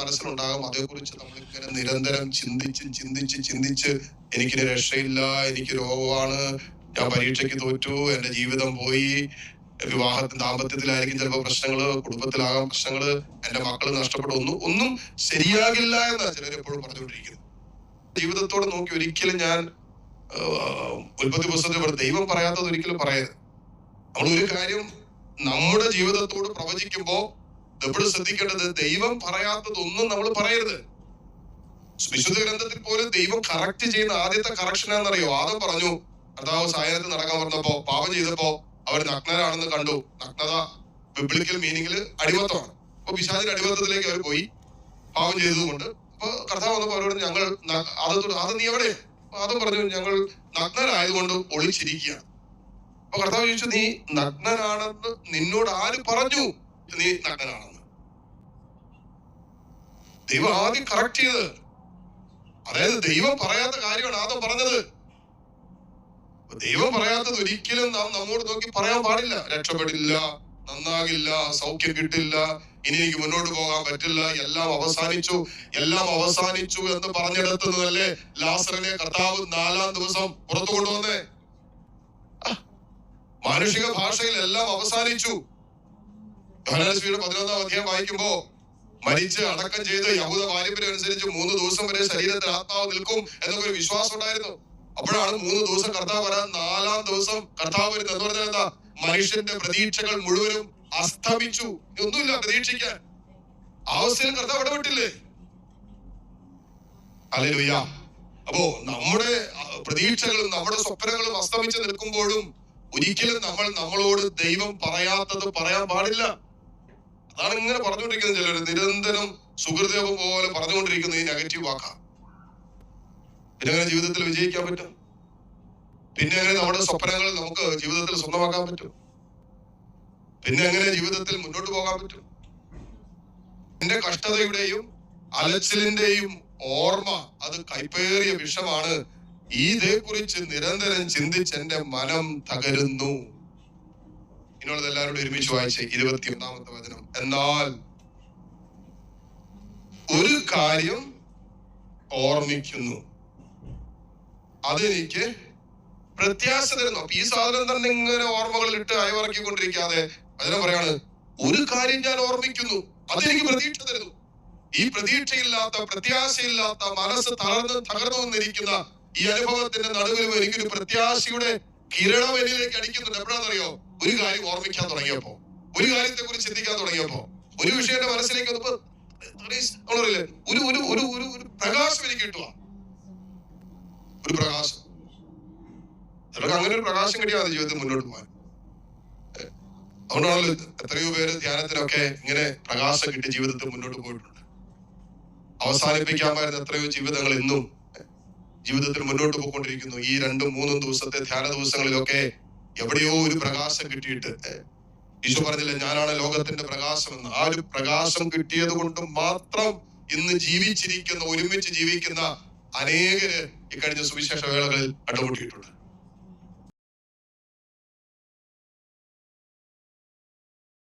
മനസ്സിലുണ്ടാകും. അതേക്കുറിച്ച് നമ്മൾ ഇങ്ങനെ നിരന്തരം ചിന്തിച്ച് ചിന്തിച്ച് ചിന്തിച്ച് എനിക്കിനി രക്ഷയില്ല എനിക്ക് രോഗമാണ് ഞാൻ പരീക്ഷയ്ക്ക് തോറ്റു എന്റെ ജീവിതം പോയി വിവാഹത്തിന് ദാമ്പത്യത്തിലായിരിക്കും ചിലപ്പോൾ പ്രശ്നങ്ങൾ കുടുംബത്തിലാകാം പ്രശ്നങ്ങൾ എന്റെ മക്കൾ നഷ്ടപ്പെടും ഒന്നും ഒന്നും ശരിയാകില്ല എന്നാ ചിലർ എപ്പോഴും പറഞ്ഞുകൊണ്ടിരിക്കുന്നത്. ജീവിതത്തോട് നോക്കി ഒരിക്കലും ഞാൻ ഉൽപ്പത്തി പുസ്തകത്തിൽ ദൈവം പറയാത്തത് ഒരിക്കലും പറയരുത്. നമ്മൾ ഒരു കാര്യം നമ്മുടെ ജീവിതത്തോട് പ്രവചിക്കുമ്പോ എപ്പോഴും ശ്രദ്ധിക്കേണ്ടത് ദൈവം പറയാത്തതൊന്നും നമ്മൾ പറയരുത്. വിശുദ്ധ ഗ്രന്ഥത്തിൽ പോലും ദൈവം കറക്റ്റ് ചെയ്യുന്ന ആദ്യത്തെ കറക്ഷൻ എന്നറിയോ ആദ്യം പറഞ്ഞു കർത്താവ് സായനത്തിൽ നടക്കാൻ പറഞ്ഞപ്പോ പാപം ചെയ്തപ്പോ അവർ നഗ്നരാണെന്ന് കണ്ടു. നഗ്നത ബിബ്ലിക്കൽ മീനിങ്ങിൽ അടിമത്തമാണ്. അപ്പൊ വിശാദിന്റെ അടിമത്തത്തിലേക്ക് അവർ പോയി പാപം ചെയ്തതുകൊണ്ട് അപ്പൊ കർത്താവ് വന്നപ്പോ അവരോട് ഞങ്ങൾ അത് നീ എവിടെ അത് പറഞ്ഞു ഞങ്ങൾ നഗ്നരായതുകൊണ്ട് ഒളിച്ചിരിക്കുകയാണ്. അപ്പൊ കർത്താവ് ചോദിച്ചു നീ നഗ്നനാണെന്ന് നിന്നോട് ആര് പറഞ്ഞു? നീ നഗ്നനാണെന്ന് ദൈവം ആദ്യം കറക്റ്റ് ചെയ്തത് അതായത് ദൈവം പറയാത്ത കാര്യമാണ് ആദ്യം പറഞ്ഞത്. ദൈവം പറയാത്തത് ഒരിക്കലും നാം നമ്മോട് നോക്കി പറയാൻ പാടില്ല. രക്ഷപ്പെടില്ല നന്നാകില്ല സൗഖ്യം കിട്ടില്ല ഇനി എനിക്ക് മുന്നോട്ട് പോകാൻ പറ്റില്ല എല്ലാം അവസാനിച്ചു എല്ലാം അവസാനിച്ചു എന്ന് പറഞ്ഞെടുത്തതല്ലേ ലാസറിനെ കർത്താവ് നാലാം ദിവസം പുറത്തു കൊണ്ടുവന്നേ? മാനുഷിക ഭാഷയിൽ എല്ലാം അവസാനിച്ചു. യോഹന്നാൻസ്ലിയുടെ പതിനൊന്നാം അധ്യായം വായിക്കുമ്പോ മരിച്ച് അടക്കം ചെയ്ത് യഹൂദ പാരമ്പര്യം അനുസരിച്ച് മൂന്ന് ദിവസം വരെ ശരീരത്തിൽ ആത്മാവ് നിൽക്കും എന്നൊക്കെ ഒരു വിശ്വാസം ഉണ്ടായിരുന്നു. അപ്പോഴാണ് മൂന്ന് ദിവസം കർത്താവ് വരാൻ നാലാം ദിവസം കർത്താവ് വരുന്നത്. എന്ന് പറഞ്ഞാൽ എന്താ? മനുഷ്യന്റെ പ്രതീക്ഷകൾ മുഴുവനും അസ്തമിച്ചു. ഒന്നുമില്ല പ്രതീക്ഷിക്കാൻ. ആവശ്യം കർത്താവ് ഇടപെട്ടില്ലേ? അല്ലേലുയ്യ അപ്പോ നമ്മുടെ പ്രതീക്ഷകളും നമ്മുടെ സ്വപ്നങ്ങളും അസ്തമിച്ച് നിൽക്കുമ്പോഴും ഒരിക്കലും നമ്മൾ നമ്മളോട് ദൈവം പറയാത്തത് പറയാൻ പാടില്ല. അതാണ് ഇങ്ങനെ പറഞ്ഞുകൊണ്ടിരിക്കുന്നത് ചിലർ നിരന്തരം സുഹൃദേവം പോലെ പറഞ്ഞുകൊണ്ടിരിക്കുന്ന ഈ നെഗറ്റീവ് വാക്കാണ് പിന്നെ അങ്ങനെ ജീവിതത്തിൽ വിജയിക്കാൻ പറ്റും? പിന്നെ അങ്ങനെ നമ്മുടെ സ്വപ്നങ്ങൾ നമുക്ക് ജീവിതത്തിൽ സ്വന്തമാക്കാൻ പറ്റും? പിന്നെ അങ്ങനെ ജീവിതത്തിൽ മുന്നോട്ട് പോകാൻ പറ്റും? എന്റെ കഷ്ടതയുടെയും അലച്ചിലിന്റെയും ഓർമ്മ അത് കൈപ്പേറിയ വിഷമാണ്. ഇതേക്കുറിച്ച് നിരന്തരം ചിന്തിച്ച് എന്റെ മനം തകരുന്നു. ഇനിയുള്ളത് എല്ലാവരോടും ഒരുമിച്ച് വായിച്ച് ഇരുപത്തി ഒന്നാമത്തെ വചനം. എന്നാൽ ഒരു കാര്യം ഓർമ്മിക്കുന്നു. അതെനിക്ക് പ്രത്യാശ തരുന്നു. അപ്പൊ ഈ സാധനം തന്നെ ഇങ്ങനെ ഓർമ്മകളിട്ട് അയവിറക്കിക്കൊണ്ടിരിക്കാതെ വചനം പറയാണ് ഒരു കാര്യം ഞാൻ ഓർമ്മിക്കുന്നു. അതെനിക്ക് പ്രതീക്ഷ തരുന്നു. ഈ പ്രതീക്ഷയില്ലാത്ത പ്രത്യാശയില്ലാത്ത മനസ്സ് തളർന്ന് തകർന്നു വന്നിരിക്കുന്ന ഈ അനുഭവത്തിന്റെ നടുവിലും എനിക്കൊരു പ്രത്യാശയുടെ കിരണം എന്നിലേക്ക് അടിക്കുന്നുണ്ട് എപ്പോഴാണെന്നറിയോ? ഒരു കാര്യം ഓർമ്മിക്കാൻ തുടങ്ങിയപ്പോ. ഒരു കാര്യത്തെ കുറിച്ച് ചിന്തിക്കാൻ തുടങ്ങിയപ്പോ. ഒരു വിഷയം എന്റെ മനസ്സിലേക്ക് ഒരു ഒരു ഒരു ഒരു ഒരു പ്രകാശം എനിക്ക് കിട്ടുക ഒരു പ്രകാശം. അങ്ങനെ ഒരു പ്രകാശം കിട്ടിയാൽ മതി ജീവിതത്തിൽ മുന്നോട്ട് പോകാൻ. അതുകൊണ്ടാണല്ലോ എത്രയോ പേര് ധ്യാനത്തിനൊക്കെ ഇങ്ങനെ പ്രകാശം കിട്ടി ജീവിതത്തിൽ മുന്നോട്ട് പോയിട്ടുണ്ട്. അവസാനിപ്പിക്കാൻ പറ്റുന്ന എത്രയോ ജീവിതങ്ങൾ ഇന്നും ജീവിതത്തിൽ മുന്നോട്ട് പോയിക്കൊണ്ടിരിക്കുന്നു. ഈ രണ്ടും മൂന്നും ദിവസത്തെ ധ്യാന ദിവസങ്ങളിലൊക്കെ എവിടെയോ ഒരു പ്രകാശം കിട്ടിയിട്ട് ഈശോ പറഞ്ഞില്ല ഞാനാണ് ലോകത്തിന്റെ പ്രകാശം എന്ന് ആ ഒരു പ്രകാശം കിട്ടിയത് കൊണ്ട് മാത്രം ഇന്ന് ജീവിച്ചിരിക്കുന്ന ഒരുമിച്ച് ജീവിക്കുന്ന അനേകര് ഇക്കഴിഞ്ഞ സുവിശേഷ വേളകളിൽ കണ്ടുമുട്ടിയിട്ടുണ്ട്